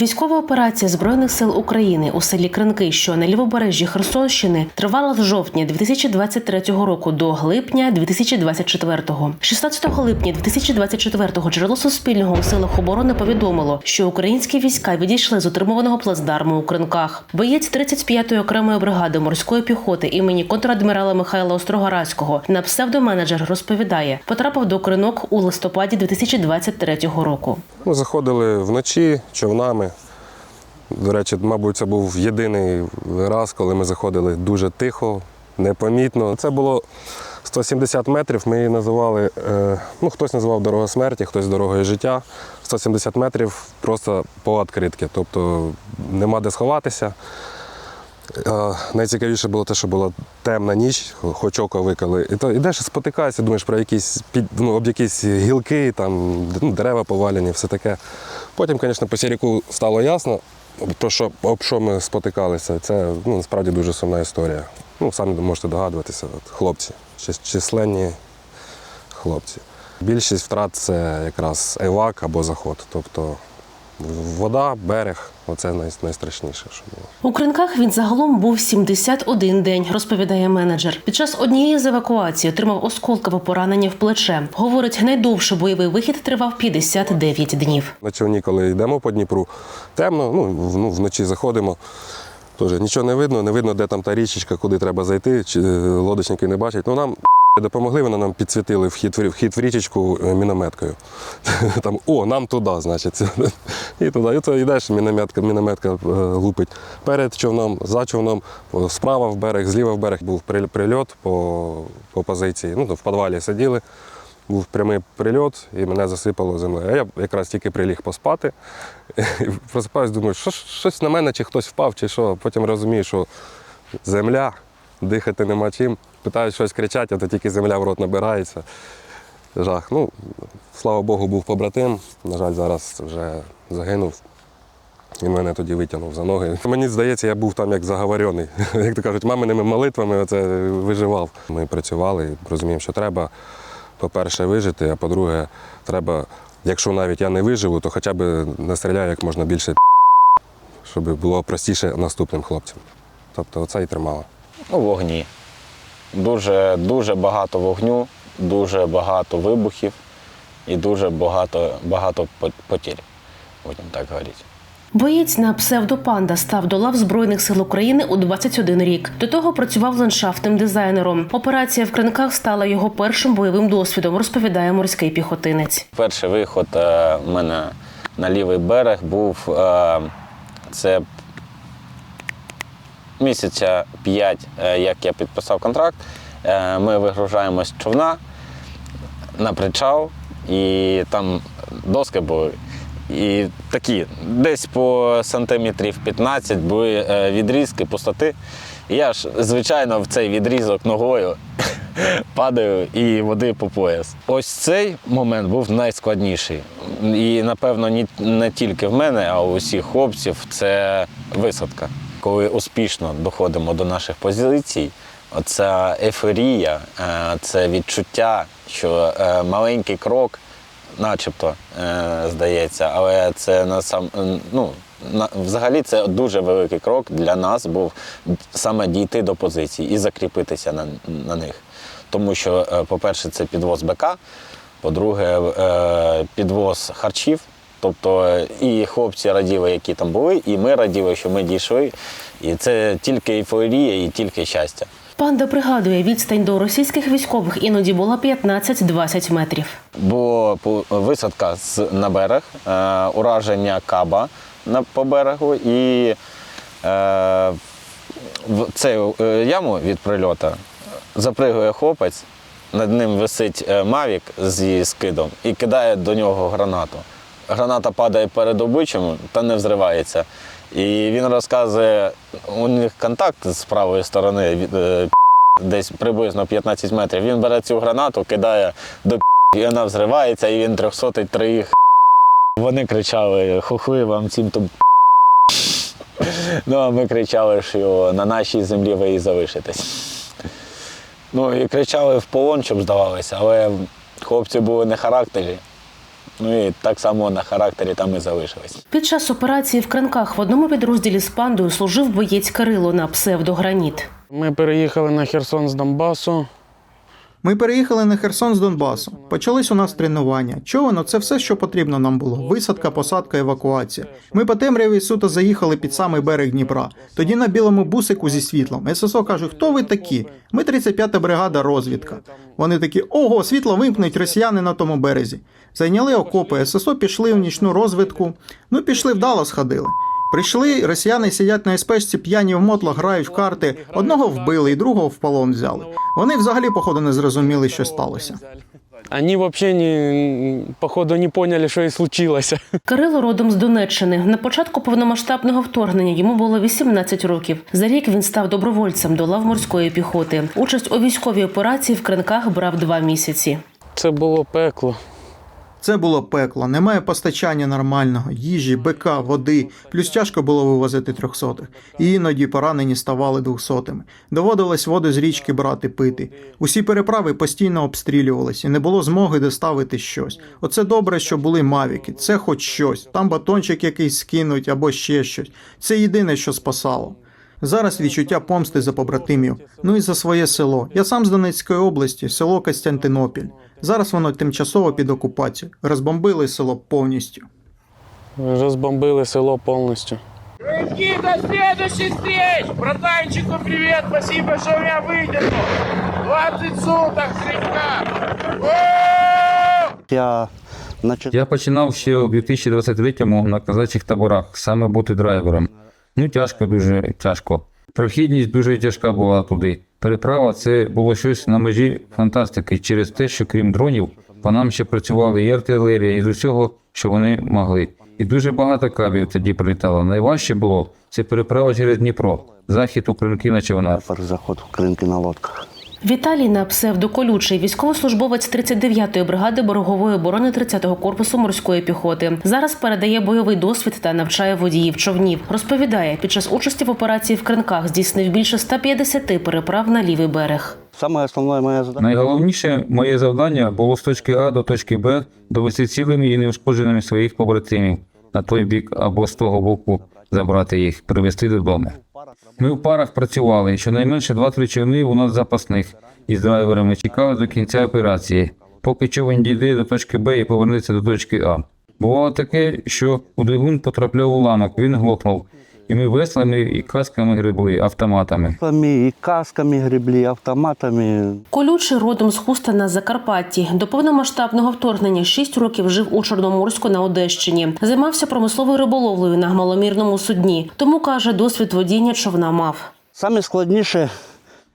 Військова операція збройних сил України у селі Кринки, що на лівобережжі Херсонщини, тривала з жовтня 2023 року до липня 2024. 16 липня 2024 джерело Суспільного у силах оборони повідомило, що українські війська відійшли з утримуваного плацдарму у Кринках. Боєць 35-ї окремої бригади морської піхоти імені контрадмірала Михайла Острогоразького на псевдоменеджер розповідає, потрапив до кринок у листопаді 2023 року. Ми заходили вночі човнами. До речі, мабуть, це був єдиний раз, коли ми заходили дуже тихо, непомітно. Це було 170 метрів. Ми її називали, е, ну хтось називав дорога смерті, хтось дорогою життя. 170 метрів просто по відкритки, тобто нема де сховатися. Е, Найцікавіше було те, що була темна ніч, хоч око викали. І то йдеш і спотикаєшся, думаєш про якісь під, ну, об якісь гілки, там, ну, дерева повалені, все таке. Потім, звісно, по сіріку стало ясно, про що, об що ми спотикалися. Це ну, насправді дуже сумна історія. Ну, самі можете догадуватися, от, хлопці, численні хлопці. Більшість втрат це якраз евак або заход. Тобто вода, берег оце найстрашніше, що було. У кринках він загалом був 71 день, розповідає менеджер. Під час однієї з евакуацій отримав осколкове поранення в плече. Говорить, найдовше бойовий вихід тривав 59 днів. На човні, коли йдемо по Дніпру, темно, ну, ну вночі заходимо. Теж нічого не видно, не видно, де там та річечка, куди треба зайти, чи е, лодочники не бачать. Ну нам допомогли, вони нам підсвітили вхід, вхід в річечку е, мінометкою. Там, о, нам туди, значить. І туди. І то йдеш, мінометка, мінометка е, лупить перед човном, за човном, справа в берег, зліва в берег був прильот по, по позиції. Ну, в підвалі сиділи був прямий прильот і мене засипало землею. А я якраз тільки приліг поспати. І просипаюсь, думаю, що, щось на мене, чи хтось впав, чи що. Потім розумію, що земля, дихати нема чим. Питають щось кричати, а то тільки земля в рот набирається. Жах. Ну, слава Богу, був побратим. На жаль, зараз вже загинув. І мене тоді витягнув за ноги. Мені здається, я був там як заговорений. Як то кажуть, маминими молитвами оце виживав. Ми працювали розуміємо, що треба, по-перше, вижити, а по-друге, треба, якщо навіть я не виживу, то хоча б настріляю як можна більше, щоб було простіше наступним хлопцям. Тобто оце і тримало. Ну, вогні. Дуже, дуже багато вогню, дуже багато вибухів і дуже багато, багато по- потерь, будемо так говорити. Боєць на псевдопанда став до лав збройних сил України у 21 рік. До того працював ландшафтним дизайнером. Операція в кринках стала його першим бойовим досвідом, розповідає морський піхотинець. Перший виход е, в мене на лівий берег був е, це місяця 5, як я підписав контракт. Е, Ми вигружаємось з човна на причал, і там доски були. І такі, десь по сантиметрів 15 були е, відрізки пустоти. І я ж, звичайно, в цей відрізок ногою падаю і води по пояс. Ось цей момент був найскладніший. І, напевно, не тільки в мене, а у всіх хлопців це висадка. Коли успішно доходимо до наших позицій, оця ейфорія, е, це відчуття, що е, маленький крок, начебто, е, здається, але це на сам, ну, взагалі це дуже великий крок для нас був саме дійти до позицій і закріпитися на, на них. Тому що, по-перше, це підвоз БК, по-друге, підвоз харчів. Тобто і хлопці раділи, які там були, і ми раділи, що ми дійшли. І це тільки ейфорія і тільки щастя. Панда пригадує, відстань до російських військових іноді була 15-20 метрів. Була висадка на берег, е, ураження каба по берегу і е, в цю е, яму від прильоту запригує хлопець, над ним висить мавік зі скидом і кидає до нього гранату. Граната падає перед обличчям та не взривається. І він розказує, у них контакт з правої сторони е, десь приблизно 15 метрів. Він бере цю гранату, кидає до і вона взривається, і він 303 троїх Вони кричали хохли вам цим то. Ну, а ми кричали, що на нашій землі ви і залишитесь. Ну і кричали в полон, щоб здавалися, але хлопці були не характері. Ну і так само на характері там і залишились. Під час операції в Кренках в одному підрозділі з пандою служив боєць Кирило на псевдограніт. Ми переїхали на Херсон з Донбасу. Ми переїхали на Херсон з Донбасу. Почались у нас тренування. Човен це все, що потрібно нам було: висадка, посадка, евакуація. Ми по темряві суто заїхали під самий берег Дніпра. Тоді на білому бусику зі світлом. ССО каже: Хто ви такі? Ми 35-та бригада розвідка. Вони такі: ого, світло вимкнуть росіяни на тому березі. Зайняли окопи. ССО пішли в нічну розвідку. Ну, пішли вдало сходили. Прийшли, росіяни сидять на СПшці, п'яні в мотлах, грають в карти. Одного вбили і другого в полон взяли. Вони взагалі, походу, не зрозуміли, що сталося. Вони взагалі, походу, не поняли, що і случилося. Кирило родом з Донеччини. На початку повномасштабного вторгнення йому було 18 років. За рік він став добровольцем до лав морської піхоти. Участь у військовій операції в кринках брав два місяці. Це було пекло. Це було пекло, немає постачання нормального, їжі, бика, води. Плюс тяжко було вивозити трьохсотих. І іноді поранені ставали двохсотими. Доводилось воду з річки брати пити. Усі переправи постійно обстрілювалися, і не було змоги доставити щось. Оце добре, що були мавіки. Це хоч щось. Там батончик якийсь скинуть або ще щось. Це єдине, що спасало. Зараз відчуття помсти за побратимів, ну і за своє село. Я сам з Донецької області, село Костянтинопіль. Зараз воно тимчасово під окупацією. Розбомбили село повністю. Розбомбили село повністю. Рыбки, до следующих встреч! Братанчику привет, спасибо, что меня выдернул. 20 суток, слегка. Я Я починав ще у 2023-му на казачих таборах, саме бути драйвером. Ну, тяжко, дуже тяжко. Прохідність дуже тяжка була туди. Переправа це було щось на межі фантастики через те, що крім дронів, по нам ще працювали і артилерія, і з усього, що вони могли. І дуже багато кабів тоді прилітало. Найважче було це переправа через Дніпро, захід у Кринки на човнах. заход у кринки на лодках. Віталій на псевдоколючий військовослужбовець 39-ї бригади берегової оборони 30-го корпусу морської піхоти. Зараз передає бойовий досвід та навчає водіїв човнів. Розповідає, під час участі в операції в кринках здійснив більше 150 переправ на лівий берег. Саме основне моє задання Найголовніше моє завдання було з точки А до точки Б довести цілими і неушкодженими своїх побратимів на той бік або з того боку забрати їх, привезти додому. Ми в парах працювали, щонайменше 2-3 човни у нас запасних із драйверами. Чекали до кінця операції, поки човен дійде до точки Б і повернеться до точки А. Бувало таке, що у двигун потрапляв уламок, він глохнув, і ми веслами і касками грибли автоматами. і касками греблі, автоматами. Колючий родом з Хуста на Закарпатті. До повномасштабного вторгнення 6 років жив у Чорноморську на Одещині. Займався промисловою риболовлею на маломірному судні. Тому каже, досвід водіння човна мав. Саме складніше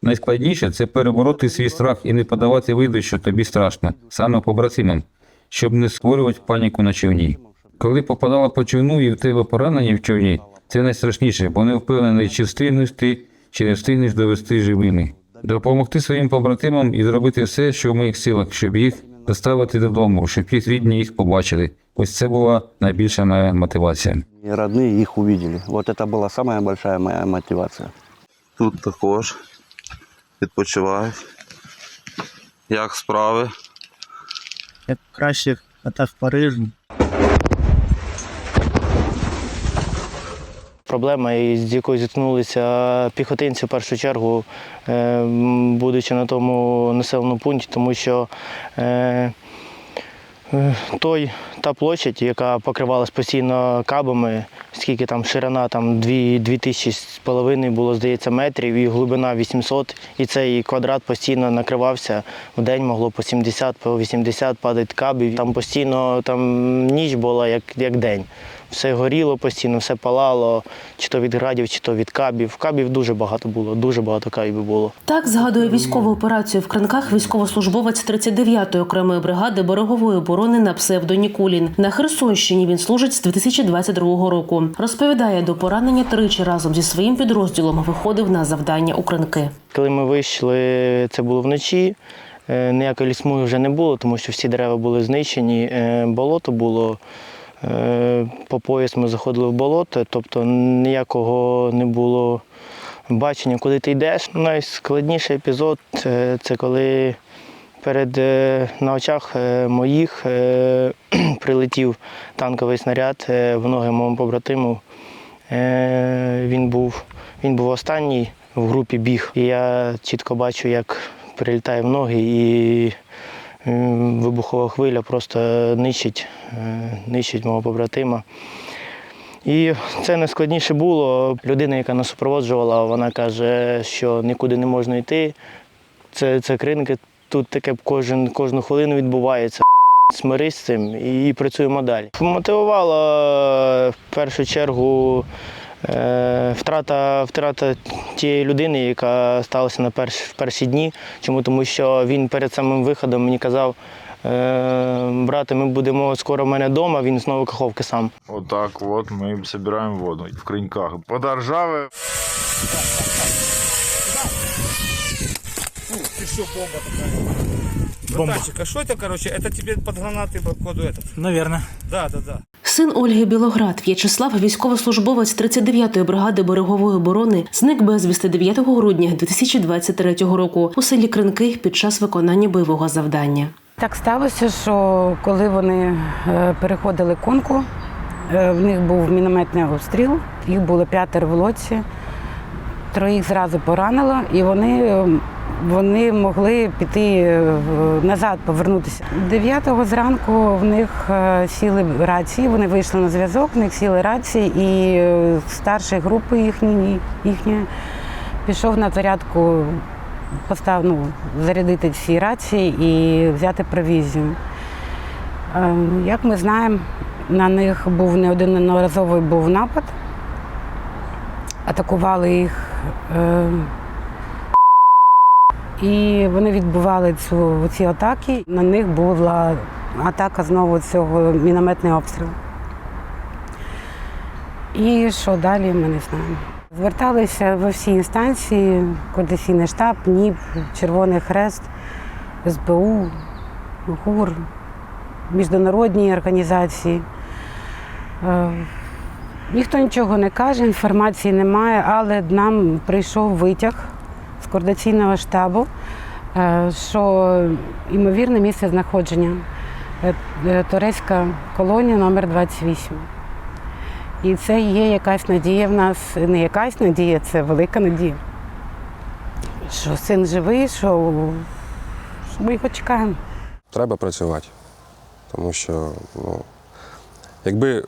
Найскладніше це перебороти свій страх і не подавати виду, що тобі страшно, саме побратимам, щоб не створювати паніку на човні. Коли попадала по човну і в тебе поранені в човні, це найстрашніше, бо не впевнений, чи встигнеш ти, чи не встигнеш довести живими. Допомогти своїм побратимам і зробити все, що в моїх силах, щоб їх доставити додому, щоб їх рідні їх побачили. Ось це була найбільша моя мотивація. і родні їх увидели. Вот це була самая большая моя мотивація. Тут також відпочивають. Як справи? як краще катав в Парижі. Проблема, із якою зіткнулися піхотинці в першу чергу, е, будучи на тому населеному пункті, тому що е, е, той, та площадь, яка покривалась постійно кабами, скільки там ширина там 2, 2 тисячі з половиною було, здається, метрів, і глибина 800, і цей квадрат постійно накривався. В день могло по 70, по 80 падати кабів. Там постійно там ніч була як, як день. Все горіло постійно, все палало, чи то від градів, чи то від кабів. Кабів дуже багато було, дуже багато кабів було. Так згадує військову операцію в кринках військовослужбовець 39-ї окремої бригади берегової оборони на псевдо Нікулін. На Херсонщині він служить з 2022 року. Розповідає, до поранення тричі разом зі своїм підрозділом виходив на завдання у кринки. Коли ми вийшли, це було вночі. е, Ніякої лісмуги вже не було, тому що всі дерева були знищені, е, болото було. Е, По пояс ми заходили в болото, тобто ніякого не було бачення, куди ти йдеш. Найскладніший епізод е, це коли перед е, на очах моїх прилетів танковий снаряд в ноги моєму побратиму. Він був, він був останній в групі біг. І я чітко бачу, як прилітає в ноги і вибухова хвиля просто нищить, е, нищить мого побратима. І це найскладніше було. Людина, яка нас супроводжувала, вона каже, що нікуди не можна йти. Це, це кринки, тут таке кожен, кожну хвилину відбувається. Смирись з цим і працюємо далі. Мотивувала е, в першу чергу втрата, втрата тієї людини, яка сталася на перш, в перші дні. Чому? Тому що він перед самим виходом мені казав, е, брате, ми будемо скоро в мене вдома, він знову каховки сам. Вот так вот мы собираем воду в крыньках. Подоржавы. Ты что, бомба такая? Братанчик, а что это, короче? Это тебе под гранаты, походу, этот? Наверное. Да, да, да. Син Ольги Білоград В'ячеслав, військовослужбовець 39-ї бригади берегової оборони, зник безвісти 9 грудня 2023 року у селі Кринки під час виконання бойового завдання. Так сталося, що коли вони е, переходили конку, е, в них був мінометний обстріл, їх було п'ятеро в лодці, троїх зразу поранило, і вони, е, вони могли піти е, назад, повернутися. 9-го зранку в них е, сіли рації, вони вийшли на зв'язок, в них сіли рації, і е, старший групи їхньої, їхньої пішов на зарядку постав, ну, зарядити ці рації і взяти провізію. Е, Як ми знаємо, на них був неодноразовий був напад. Атакували їх. І вони відбували цю, ці атаки. На них була атака знову цього мінометний обстріл. І що далі, ми не знаємо. Зверталися во всі інстанції, координаційний штаб, НІП, Червоний Хрест, СБУ, ГУР, міжнародні організації. Е, Ніхто нічого не каже, інформації немає, але нам прийшов витяг координаційного штабу, е, що ймовірне місце знаходження е, е, турецька колонія номер 28. І це є якась надія в нас, не якась надія, це велика надія. Що син живий, що, ми його чекаємо. Треба працювати. Тому що, ну, якби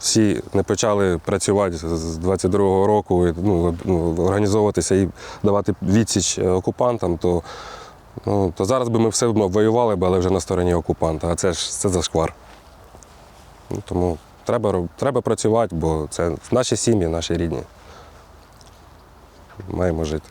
всі не почали працювати з- з 22-го року, ну, ну, організовуватися і давати відсіч е, окупантам, то, ну, то зараз би ми все воювали але вже на стороні окупанта. А це ж це зашквар. Ну, тому треба, треба працювати, бо це наші сім'ї, наші рідні. Маємо жити.